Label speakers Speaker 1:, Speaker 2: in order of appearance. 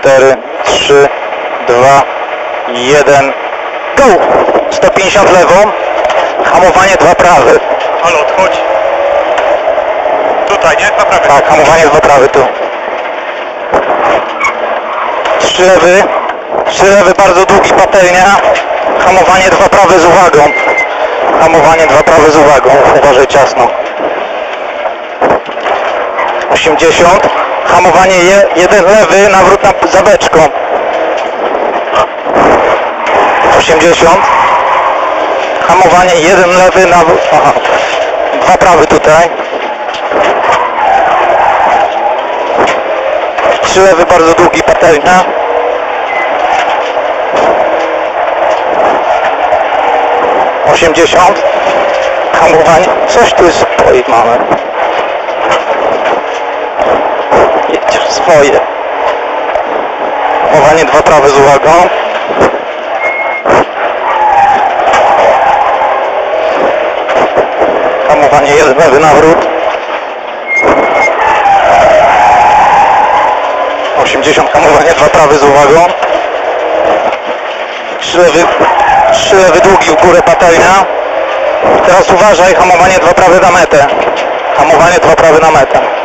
Speaker 1: 4, 3, 2, 1, go! 150 lewą, hamowanie 2 prawy.
Speaker 2: Ale odchodzi. Tutaj, nie? Naprawdę.
Speaker 1: Tak, hamowanie 2 prawy tu. 3 lewy, 3 lewy bardzo długi patelnia, hamowanie 2 prawy z uwagą. Hamowanie 2 prawy z uwagą, uważaj ciasno. 80, hamowanie 1 lewy, nawrót na, za beczką. 80, hamowanie 1 lewy, nawrót, aha, 2 prawy tutaj. 3 lewy, bardzo długi patelnia. Osiemdziesiąt. Hamowanie. Coś tu jest swoje swoje. Hamowanie dwa prawe z uwagą. Hamowanie jeden lewy nawrót. 80 hamowanie, dwa prawy z uwagą. Trzy lewy, trzy lewy długi w górę patelnia. Teraz uważaj, hamowanie dwa prawy na metę. Hamowanie dwa prawy na metę.